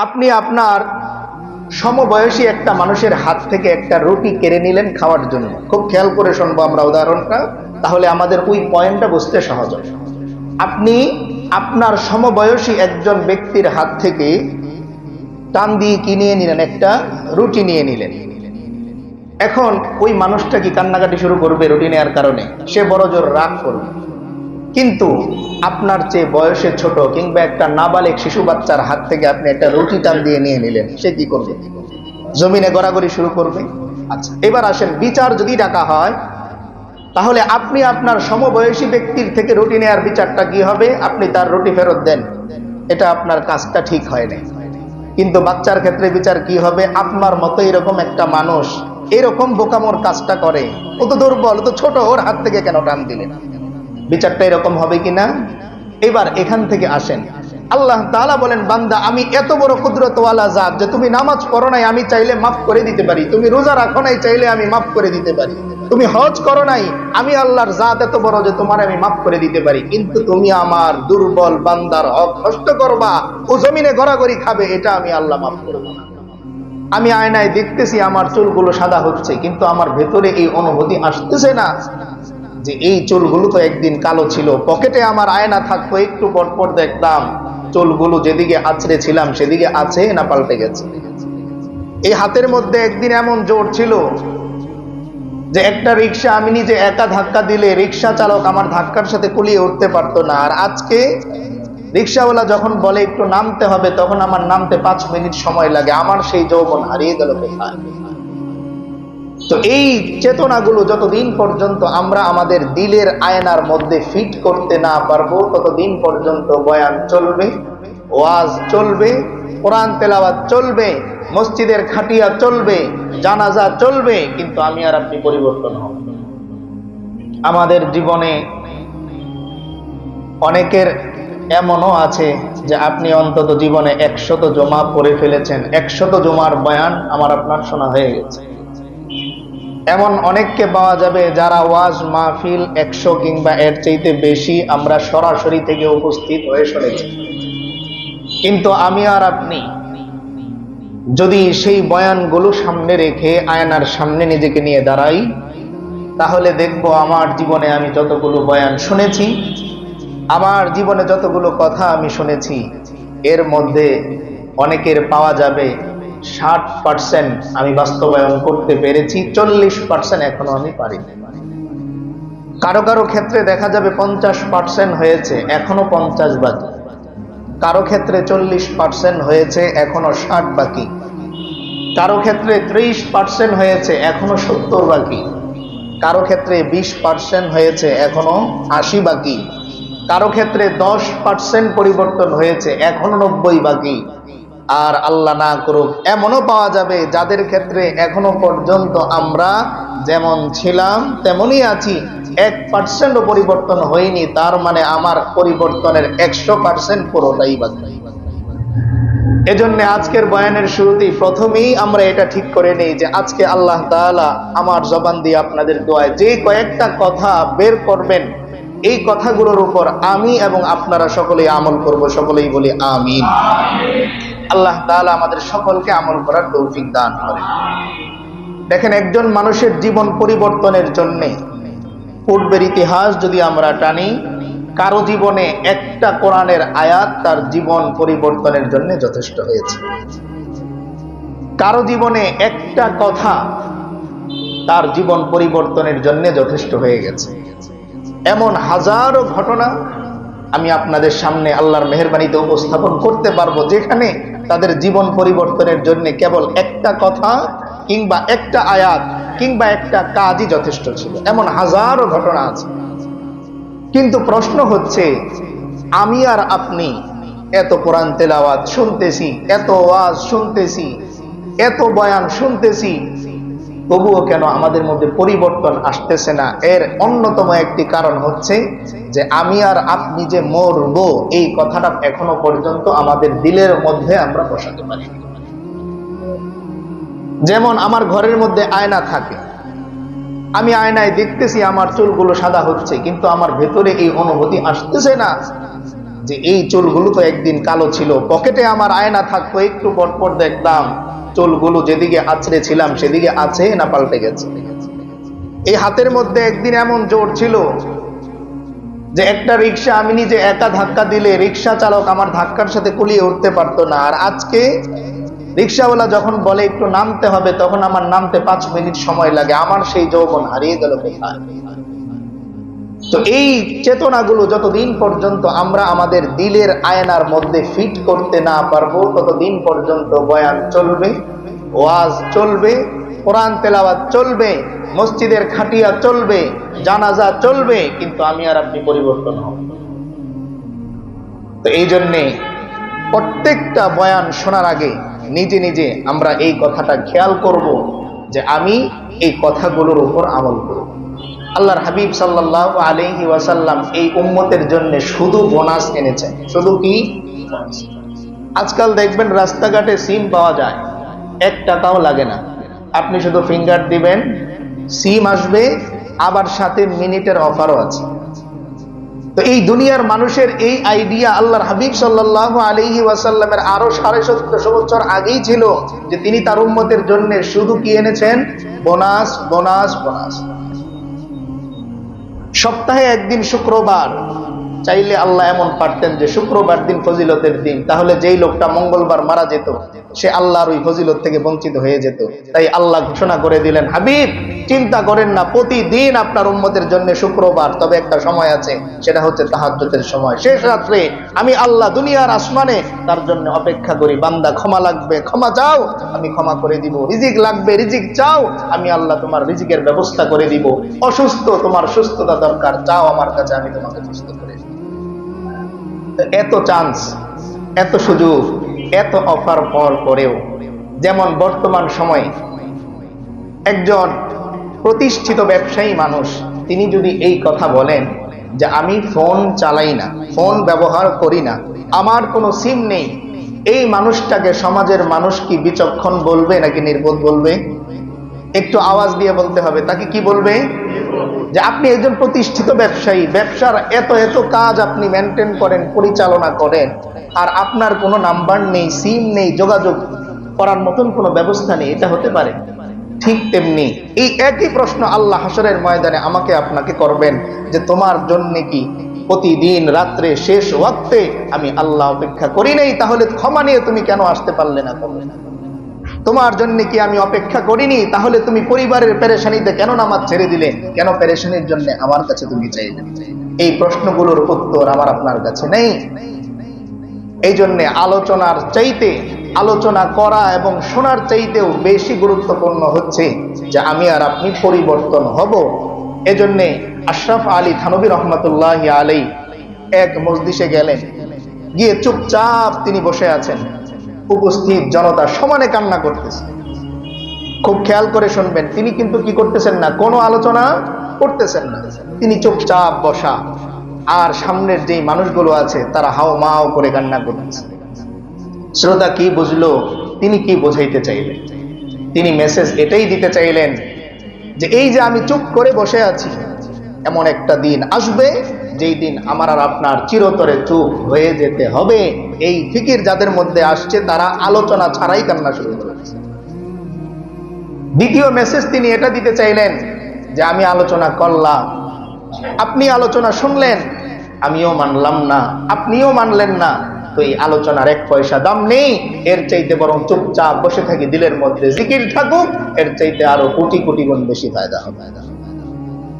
আপনি আপনার সমবয়সী একটা মানুষের হাত থেকে একটা রুটি কেড়ে নিলেন খাওয়ার জন্য। খুব খেয়াল করে শুনব আমরা উদাহরণটা। তাহলে আমাদের ওই পয়েন্টটা বুঝতে সহজ হবে। আপনি আপনার সমবয়সী একজন ব্যক্তির হাত থেকে টান দিয়ে কি নিয়ে নিলেন? একটা রুটি নিয়ে নিলেন। এখন ওই মানুষটা কি কান্নাকাটি শুরু করবে রুটি নেওয়ার কারণে? সে বড় জোর রাগ করবে। কিন্তু আপনার চেয়ে বয়সে ছোট কিংবা একটা নাবালেক শিশু বাচ্চার হাত থেকে আপনি একটা রুটি টান দিয়ে নিয়ে নিলেন, সে কি করবে? জমিনে গড়াগড়ি শুরু করবে। আচ্ছা এবার আসেন, বিচার যদি ডাকা হয়, তাহলে আপনি আপনার সমবয়সী ব্যক্তির থেকে রুটি নেওয়ার বিচারটা কি হবে? আপনি তার রুটি ফেরত দেন। এটা আপনার কাজটা ঠিক হয় না কিন্তু বাচ্চার ক্ষেত্রে বিচার কি হবে? আপনার মতো এরকম একটা মানুষ এরকম বোকামোর কাজটা করে। ও তো দুর্বল, ও তো ছোট, ওর হাত থেকে কেন টান দিলেন? বিচারটা এরকম হবে কিনা? এবার এখান থেকে আসেন। আল্লাহ তাআলা বলেন, বান্দা, আমি এত বড় কুদরতওয়ালা জাত যে তুমি নামাজ পড়ো নাই, আমি চাইলে মাফ করে দিতে পারি। তুমি রোজা রাখো নাই, চাইলে আমি মাফ করে দিতে পারি। তুমি হজ করো নাই, আমি আল্লাহর জাত এত বড় যে তোমার আমি মাফ করে দিতে পারি। কিন্তু তুমি আমার দুর্বল বান্দার হক নষ্ট করবা, ও জমিনে গড়াগড়ি খাবে, এটা আমি আল্লাহ মাফ করব না। আমি আয়নায় দেখতেছি আমার চুলগুলো সাদা হচ্ছে, কিন্তু আমার ভেতরে এই অনুভূতি আসতেছে না। যে এই চুলগুলো তো একদিন কালো ছিল। পকেটে আমার আয়না থাকতো, একটু পর পর দেখতাম, চুলগুলো যেদিকে আছড়ে ছিলাম, সেদিকে আছে না পাল্টে গেছে। এই হাতের মধ্যে একদিন এমন জোর ছিল যে একটা রিক্সা আমি নিজে একা ধাক্কা দিলে রিক্সা চালক আমার ধাক্কার সাথে কুলিয়ে উঠতে পারতো না। আর আজকে রিক্সাওয়ালা যখন বলে, একটু নামতে হবে, তখন আমার নামতে পাঁচ মিনিট সময় লাগে। আমার সেই যৌবন হারিয়ে গেল কোথায়? তো এই চেতনাগুলো যতদিন পর্যন্ত আমরা আমাদের দিলের আয়নার মধ্যে ফিট করতে না পারব, ততদিন পর্যন্ত বয়ান চলবে, ওয়াজ চলবে, কোরআন তেলাওয়াত চলবে, মসজিদের খাটিয়া চলবে, জানাজা চলবে, কিন্তু আমি আর আপনি পরিবর্তন হব আমাদের জীবনে অনেকের এমনও আছে যে আপনি অন্তত জীবনে একশত জমা পড়ে ফেলেছেন, একশত জমার বয়ান আমার আপনার শোনা হয়ে গেছে। এমন অনেককে পাওয়া যাবে যারা ওয়াজ মাহফিল একশো কিংবা এর চাইতে বেশি আমরা সরাসরি থেকে উপস্থিত হয়ে শুনেছি। কিন্তু আমি আর আপনি, যদি সেই বয়ানগুলো সামনে রেখে আয়নার সামনে নিজেকে নিয়ে দাঁড়াই, তাহলে দেখব আমার জীবনে আমি যতগুলো বয়ান শুনেছি, আমার জীবনে যতগুলো কথা আমি শুনেছি, এর মধ্যে অনেকের পাওয়া যাবে ষাট পার্সেন্ট আমি বাস্তবায়ন করতে পেরেছি, চল্লিশ পার্সেন্ট এখনও আমি পারি কারও কারও ক্ষেত্রে দেখা যাবে পঞ্চাশ পার্সেন্ট হয়েছে, এখনও পঞ্চাশ বাকি। কারও ক্ষেত্রে চল্লিশ পার্সেন্ট হয়েছে, এখনও ষাট বাকি। কারও ক্ষেত্রে ত্রিশ পার্সেন্ট হয়েছে, এখনও সত্তর বাকি। কারও ক্ষেত্রে বিশ পার্সেন্ট হয়েছে, এখনও আশি বাকি। কারও ক্ষেত্রে দশ পার্সেন্ট পরিবর্তন হয়েছে, এখনও নব্বই বাকি। আর আল্লাহ না করুক, এমনও পাওয়া যাবে যাদের ক্ষেত্রে এখনও পর্যন্ত আমরা যেমন ছিলাম, তেমনই আছি। এক পার্সেন্টও পরিবর্তন হয়নি, তার মানে আমার পরিবর্তনের একশো পার্সেন্ট পুরোটাই বাকি এজন্য আজকের বয়ানের শুরুতেই প্রথমেই আমরা এটা ঠিক করে নেই যে আজকে আল্লাহ তাআলা আমার জবান দিয়ে আপনাদের দোয়ায় যে কয়েকটা কথা বের করবেন, এই কথাগুলোর উপর আমি এবং আপনারা সকলেই আমল করব, সকলেই বলি আমিন। আল্লাহ তাআলা আমাদের সকলকে আমল করার তৌফিক দান করেন দেখেন, একজন মানুষের জীবন পরিবর্তনের জন্যে পূর্বের ইতিহাস যদি আমরা টানি, কারও জীবনে একটা কোরআনের আয়াত তার জীবন পরিবর্তনের জন্য যথেষ্ট হয়েছে। কারও জীবনে একটা কথা তার জীবন পরিবর্তনের জন্য যথেষ্ট হয়ে গেছে। এমন হাজারো ঘটনা আমি আপনাদের সামনে আল্লাহর মেহরবানিতে উপস্থাপন করতে পারব, যেখানে তাদের জীবন পরিবর্তনের জন্য কেবল একটা কথা কিংবা একটা আয়াত কিংবা একটা কাজই যথেষ্ট ছিল। এমন হাজারো ঘটনা আছে। কিন্তু প্রশ্ন হচ্ছে, আমি আর আপনি এত কোরআন তেলাওয়াত শুনতেছি, এত ওয়াজ শুনতেছি, এত বয়ান শুনতেছি তবুও কেন আমাদের মধ্যে পরিবর্তন আসতেছে না? এর অন্যতম একটি কারণ হচ্ছে যে আমি আর আপনি যে মরব, এই কথাটা এখনও পর্যন্ত আমাদের দিলের মধ্যে আমরা বসাতে পারি। যেমন আমার ঘরের মধ্যে আয়না থাকে। আমি আয়নায় দেখতেছি আমার চুলগুলো সাদা হচ্ছে, কিন্তু আমার ভেতরে এই অনুভূতি আসতেছে না যে এই চুলগুলো তো একদিন কালো ছিল। পকেটে আমার আয়না থাকতো, একটু পরপর দেখতাম। চুলগুলো যেদিকে আছড়ে ছিলাম, সেদিকে আছে না পাল্টে গেছে? এই হাতের মধ্যে একদিন এমন জোর ছিল যে একটা রিক্সা আমি নিজে একা ধাক্কা দিলে রিক্সা চালক আমার ধাক্কার সাথে কুলিয়ে উঠতে পারতো না। আর আজকে রিক্সাওয়ালা যখন বলে, একটু নামতে হবে, তখন আমার নামতে পাঁচ মিনিট সময় লাগে। আমার সেই যৌবন হারিয়ে গেল কোথায়? তো এই চেতনাগুলো যতদিন পর্যন্ত আমরা আমাদের দিলের আয়নার মধ্যে ফিট করতে না পারব, ততদিন পর্যন্ত বয়ান চলবে, ওয়াজ চলবে, কোরআন তেলাওয়াত চলবে, মসজিদের খাটিয়া চলবে, জানাজা চলবে, কিন্তু আমি আর আপনি পরিবর্তন হব তো এই জন্যে প্রত্যেকটা বয়ান শোনার আগে নিজে নিজে আমরা এই কথাটা খেয়াল করব যে আমি এই কথাগুলোর উপর আমল করব। আল্লাহর হাবিব সাল্লাহ আলহি ওয়াসাল্লাম এই উম্মতের জন্য শুধু বোনাস এনেছেন শুধু কি? আজকাল দেখবেন রাস্তাঘাটে সিম পাওয়া যায়। এক টাকাও লাগে না। আপনি শুধু ফিঙ্গার দিবেন, সিম আসবে, আবার সাথে মিনিটের অফারও আছে। তো এই দুনিয়ার মানুষের এই আইডিয়া আল্লাহর হাবিব সাল্লাহ আলহি ওয়াসাল্লামের আরও সাড়ে সতেরোশো বছর আগেই ছিল যে তিনি তার উম্মতের জন্য শুধু কি এনেছেন? Bonus bonus bonus. সপ্তাহে একদিন শুক্রবার। চাইলে আল্লাহ এমন পারতেন যে শুক্রবার দিন ফজিলতের দিন, তাহলে যেই লোকটা মঙ্গলবার মারা যেত, সে আল্লাহর ওই ফজিলত থেকে বঞ্চিত হয়ে যেত। তাই আল্লাহ ঘোষণা করে দিলেন, হাবিব, চিন্তা করেন না, প্রতিদিন আপনার উম্মতের জন্য শুক্রবার। তবে একটা সময় আছে, সেটা হচ্ছে তাহাজ্জুদের সময়। শেষ রাত্রে আমি আল্লাহ দুনিয়ার আসমানে তার জন্য অপেক্ষা করি, বান্দা ক্ষমা লাগবে, ক্ষমা চাও, আমি ক্ষমা করে দিব। রিজিক লাগবে, রিজিক চাও, আমি আল্লাহ তোমার রিজিকের ব্যবস্থা করে দিব। অসুস্থ, তোমার সুস্থতা দরকার, চাও আমার কাছে, আমি তোমাকে সুস্থ করে এত চান্স এত সুযোগ, এত অফার পাওয়ার পরেও, যেমন বর্তমান সময়ে, একজন প্রতিষ্ঠিত ব্যবসায়ী মানুষ, তিনি যদি এই কথা বলেন যে আমি ফোন চালাই না ফোন ব্যবহার করি না, আমার কোনো সিম নেই, এই মানুষটাকে সমাজের মানুষ কি বিচক্ষণ বলবে নাকি নির্বোধ বলবে? একটু আওয়াজ দিয়ে বলতে হবে, তাকে কি বলবে? যে আপনি একজন প্রতিষ্ঠিত ব্যবসায়ী, ব্যবসার এত এত কাজ আপনি মেনটেন করেন, পরিচালনা করেন, আর আপনার কোনো নাম্বার নেই সিম নেই, যোগাযোগ করার মতন কোনো ব্যবস্থা নেই, এটা হতে পারে। ঠিক তেমনি এই একই প্রশ্ন আল্লাহ হাসরের ময়দানে আমাকে আপনাকে করবেন, যে তোমার জন্য কি প্রতিদিন রাত্রে শেষ ওয়াক্তে আমি আল্লাহ অপেক্ষা করি নেই, তাহলে ক্ষমা নিয়ে তুমি কেন আসতে পারলে না করলে না তোমার জন্য কি আমি অপেক্ষা করিনি? তাহলে তুমি পরিবারের পেরেশানিতে কেন নামাজ ছেড়ে দিলে? কেন পেরেশানির জন্য আমার কাছে তুমি চাইলে? এই প্রশ্নগুলোর উত্তর আমার আপনার কাছে নেই। এই জন্যে আলোচনার চাইতে, আলোচনা করা এবং শোনার চাইতেও বেশি গুরুত্বপূর্ণ হচ্ছে যে আমি আর আপনি পরিবর্তন হব। এজন্যে আশরাফ আলী থানবী রহমতুল্লাহ আলী এক মসজিষে গেলেন। গিয়ে চুপচাপ তিনি বসে আছেন। উপস্থিত জনতা সমানে কান্না করতেছে। খুব খেয়াল করে শুনবেন, তিনি কিন্তু কি করতেছেন না, কোনো আলোচনা করতেছেন না। তিনি চুপচাপ বসা, আর সামনের যে মানুষগুলো আছে, তারা হাও মাও করে কান্না করতেছে। শ্রোতা কি বুঝলো, তিনি কি বোঝাইতে চাইলেন? তিনি মেসেজ এটাই দিতে চাইলেন যে, এই যে আমি চুপ করে বসে আছি এমন একটা দিন আসবে, যেই দিন আমার আর আপনার চিরতরে চুপ হয়ে যেতে হবে। এই ফিকির যাদের মধ্যে আসছে, তারা আলোচনা ছাড়াই কান্না শুরু করেছে দ্বিতীয় মেসেজ তিনি এটা দিতে চাইলেন যে, আমি আলোচনা করলাম। আপনি আলোচনা শুনলেন? আমিও মানলাম না। আপনিও মানলেন না। তো এই আলোচনার এক পয়সা দাম নেই। এর চাইতে বরং চুপচাপ বসে থাকি দিলের মধ্যে। জিকির থাকুক, এর চাইতে আরও কোটি কোটি গুণ বেশি ফায়দা হবে।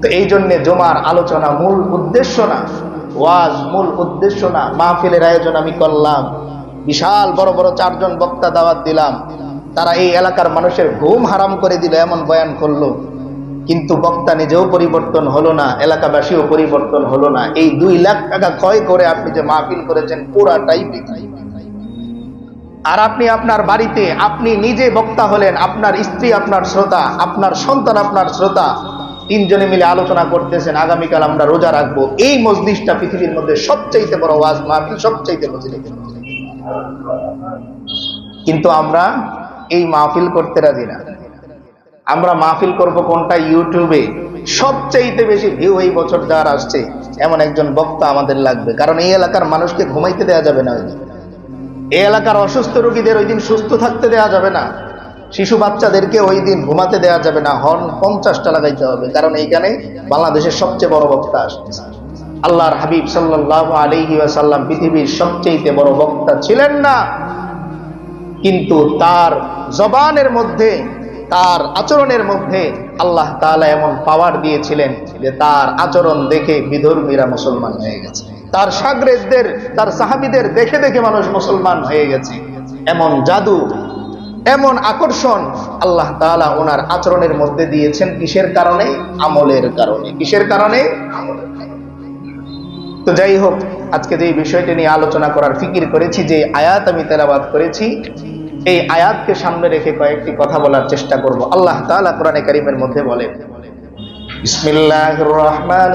তো এই জন্য জমার আলোচনা মূল উদ্দেশ্য না, ওয়াজ মূল উদ্দেশ্য না, মাহফিলের আয়োজন আমি করলাম। বিশাল বড় বড় চারজন বক্তা দাওয়াত দিলাম। তারা এই এলাকার মানুষের ঘুম হারাম করে দিল এমন বয়ান করল। কিন্তু বক্তা নিজেও পরিবর্তন হলো না, এলাকাবাসীও পরিবর্তন হলো না। এই দুই লাখ টাকা ক্ষয় করে আপনি যে মাহফিল করেছেন পুরাটাই আর আপনি আপনার বাড়িতে, আপনি নিজে বক্তা হলেন, আপনার স্ত্রী আপনার শ্রোতা, আপনার সন্তান আপনার শ্রোতা। তিনজনে মিলে আলোচনা করতেছেন, আগামীকাল আমরা রোজা রাখব। এই মজলিসটা পৃথিবীর মধ্যে সবচাইতে বড় ওয়াজ, মাহফিল, সবচাইতে মজলিস। কিন্তু আমরা এই মাহফিল করতে রাজি না। আমরা মাহফিল করব কোনটা? ইউটিউবে। সবচাইতে বেশি ভিউ এই বছর যার আসছে, এমন একজন বক্তা আমাদের লাগবে। কারণ এই এলাকার মানুষকে ঘুমাইতে দেওয়া যাবে না ওই। এই এলাকার অসুস্থ রোগীদের ওই দিন সুস্থ থাকতে দেওয়া যাবে না। শিশু বাচ্চাদেরকে ওই দিন ঘুমাতে দেওয়া যাবে না, হর্ন পঞ্চাশটা লাগাইতে হবে। কারণ এইখানে বাংলাদেশের সবচেয়ে বড় বক্তা আসছে। আল্লাহর হাবিব সাল্লাহ আলহি ওয়াসাল্লাম পৃথিবীর সবচেয়ে বড় বক্তা ছিলেন না। কিন্তু তার জবানের মধ্যে, তার আচরণের মধ্যে আল্লাহ তালা এমন পাওয়ার দিয়েছিলেন যে তার আচরণ দেখে বিধর্মীরা মুসলমান হয়ে গেছে। তার সাগরেদদের তার সাহাবিদের দেখে দেখে মানুষ মুসলমান হয়ে গেছে। এমন জাদু এমন আকর্ষণ আল্লাহ তালা ওনার আচরণের মধ্যে দিয়েছেন কিসের কারণে? আমলের কারণে। কিসের কারণে? তো যাই হোক, আজকে যে বিষয়টি নিয়ে আলোচনা করার ফিকির করেছি, যে আয়াত আমি তেলাবাদ করেছি, এই আয়াতকে সামনে রেখে কয়েকটি কথা বলার চেষ্টা করব। আল্লাহ তালা কোরআনে কারিমের মধ্যে বলেন বিসমিল্লাহ রহমান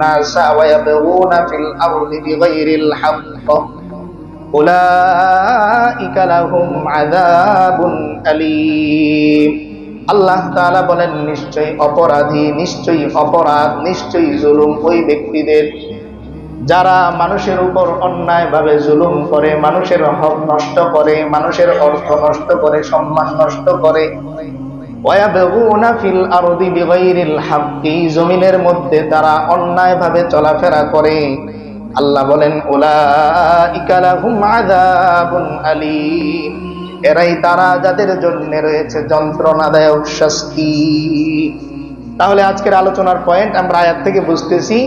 الناس ويبغون في الأرض بغير الحق أولئك لهم عذاب أليم আল্লাহ তাআলা বলেন নিশ্চয়ই অপরাধী নিশ্চয়ই অপরাধ নিশ্চয়ই জুলুম ওই ব্যক্তিদের যারা মানুষের উপর অন্যায়ভাবে জুলুম করে মানুষের হক নষ্ট করে মানুষের অর্থ নষ্ট করে সম্মান নষ্ট করে ওয়ায়াবগুনা জমিনের মধ্যে তারা অন্যায়ভাবে চলাফেরা করে। আল্লাহ বলেন এরাই তারা যাদের জন্য রয়েছে যন্ত্রণাদায়ক শাস্তি। তাহলে আজকের আলোচনার পয়েন্ট আমরা আয়াত থেকে বুঝতেছি,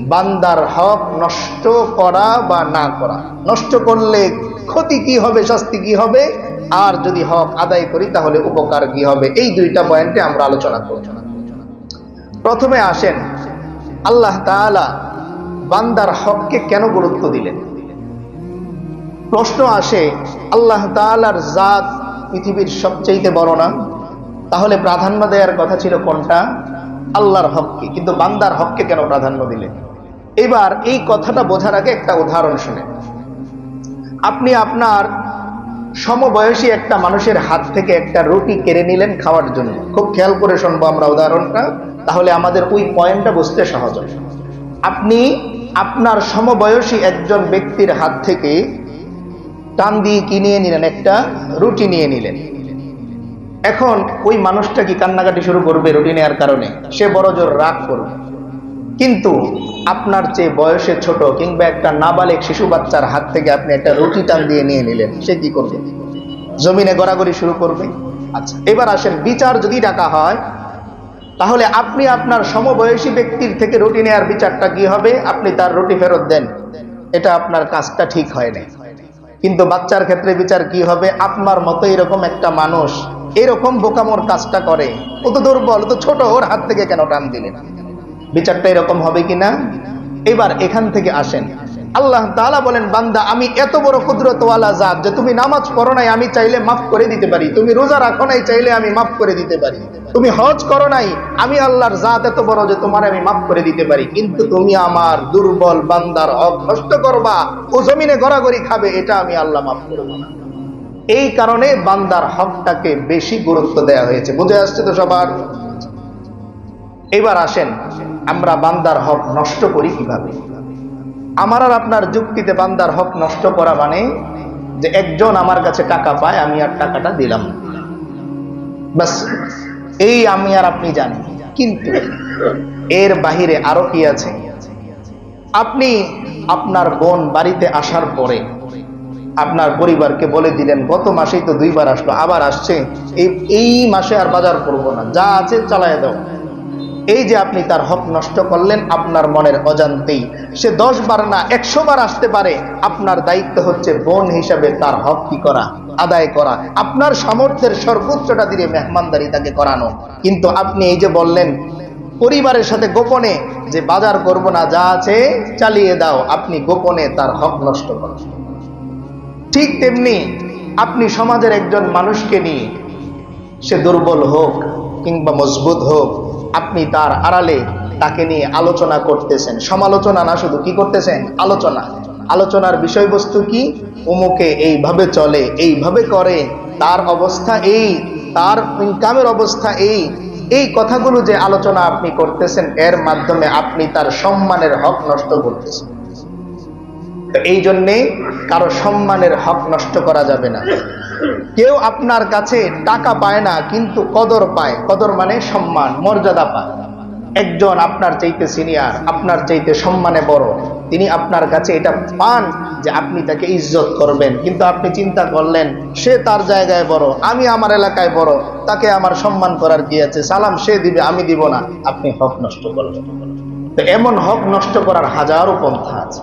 বান্দার হক নষ্ট করা বা না করা। নষ্ট করলে ক্ষতি কি হবে, শাস্তি কি হবে? আর যদি হক আদায় করি, তাহলে উপকার কি হবে? এই দুইটা পয়েন্টে আমরা আলোচনা করব। প্রথমে আসেন, আল্লাহ তাআলা বান্দার হককে কেন গুরুত্ব দিলেন? প্রশ্ন আসে, আল্লাহ তাআলার জাত পৃথিবীর সবচেয়ে বড় না? তাহলে প্রাধান্য দেওয়ার কথা ছিল কোনটা? আল্লাহর হককে। কিন্তু বান্দার হককে কেন প্রাধান্য দিলেন? এবার এই কথাটা বোঝার আগে একটা উদাহরণ শুনে। আপনি আপনার সমবয়সী একটা মানুষের হাত থেকে একটা রুটি কেড়ে নিলেন খাওয়ার জন্য। খুব খেয়াল করে শুনব আমরা উদাহরণটা। তাহলে আমাদের ওই পয়েন্টটা বুঝতে সহজ আপনি আপনার সমবয়সী একজন ব্যক্তির হাত থেকে টান দিয়ে কি নিয়ে নিলেন? একটা রুটি নিয়ে নিলেন। এখন ওই মানুষটা কি কান্নাকাটি শুরু করবে রুটি নেওয়ার কারণে? সে বড় জোর রাগ করবে। কিন্তু আপনার চেয়ে বয়সে ছোট কিংবা একটা নাবালেক শিশু বাচ্চার হাত থেকে আপনি একটা রুটি টান দিয়ে নিয়ে নিলেন, সে কি করবে? জমিনে গড়াগড়ি শুরু করবে। আচ্ছা এবার আসেন, বিচার যদি ডাকা হয়, তাহলে আপনি আপনার সমবয়সী ব্যক্তির থেকে রুটি নেওয়ার বিচারটা কি হবে? আপনি তার রুটি ফেরত দেন। এটা আপনার কাজটা ঠিক হয় না কিন্তু বাচ্চার ক্ষেত্রে বিচার কি হবে? আপনার মতো এরকম একটা মানুষ এরকম বোকামোর কাজটা করে। ও তো দুর্বল তো ছোট, ওর হাত থেকে কেন টান দিলেন? বিচারটা এরকম হবে কিনা? এবার এখান থেকে আসেন। আল্লাহ তাআলা বলেন, বান্দা, আমি এত বড় কুদরতওয়ালা জাত যে তুমি নামাজ পড়ো নাই, আমি চাইলে মাফ করে দিতে পারি। তুমি রোজা রাখো নাই, চাইলে আমি মাফ করে দিতে পারি। তুমি হজ করো নাই, আমি আল্লাহর জাত এত বড় যে তোমার আমি মাফ করে দিতে পারি। কিন্তু তুমি আমার দুর্বল বান্দার হক নষ্ট করবা, ও জমিনে গড়াগড়ি খাবে, এটা আমি আল্লাহ মাফ করব না। এই কারণে বান্দার হকটাকে বেশি গুরুত্ব দেওয়া হয়েছে। বুঝে আসছে তো সবার? এবার আসেন। আমরা বান্দার হক নষ্ট করি কীভাবে? আমার আর আপনার যুক্তিতে বান্দার হক নষ্ট করা মানে যে একজন আমার কাছে টাকা পায়, আমি আর টাকাটা দিলাম। বাস, এই আমি আর আপনি জানি। কিন্তু এর বাহিরে আরও কি আছে? আপনি আপনার বোন বাড়িতে আসার পরে আপনার পরিবারকে বলে দিলেন, গত মাসেই তো দুইবার আসলো, আবার আসছে। এই এই মাসে আর বাজার করব না। যা আছে চালায় দাও। এই যে আপনি তার হক নষ্ট করলেন, আপনার মনের অজান্তেই। সে দশ বার না, একশো বার আসতে পারে। আপনার দায়িত্ব হচ্ছে বোন হিসাবে তার হক কি করা, আদায় করা। আপনার সামর্থ্যের সর্বোচ্চটা দিয়ে মেহমানদারি তাকে করানো। কিন্তু আপনি এই যে বললেন, পরিবারের সাথে গোপনে যে বাজার করব না, যা আছে চালিয়ে দাও। আপনি গোপনে তার হক নষ্ট করেন ঠিক তেমনি আপনি সমাজের একজন মানুষকে নিয়ে সে দুর্বল হোক কিংবা মজবুত হোক আপনি তার আড়ালে তাকে নিয়ে আলোচনা করতেছেন। সমালোচনা না, শুধু কি করতেছেন? আলোচনা। আলোচনার বিষয়বস্তু কি? অমুকে এইভাবে চলে, এইভাবে করে। তার অবস্থা এই, তার ইনকামের অবস্থা এই। এই কথাগুলো যে আলোচনা আপনি করতেছেন, এর মাধ্যমে আপনি তার সম্মানের হক নষ্ট করতেছেন। এই জন্যে কারও সম্মানের হক নষ্ট করা যাবে না। কেউ আপনার কাছে টাকা পায় না, কিন্তু কদর পায়। কদর মানে সম্মান, মর্যাদা পায়। একজন আপনার চাইতে সিনিয়র আপনার চাইতে সম্মানে বড়। তিনি আপনার কাছে এটা পান যে আপনি তাকে ইজ্জত করবেন। কিন্তু আপনি চিন্তা করলেন, সে তার জায়গায় বড়, আমি আমার এলাকায় বড়, তাকে আমার সম্মান করার কি আছে? সালাম সে দিবে, আমি দিব না। আপনি হক নষ্ট করবেন তো এমন হক নষ্ট করার হাজারো পন্থা আছে।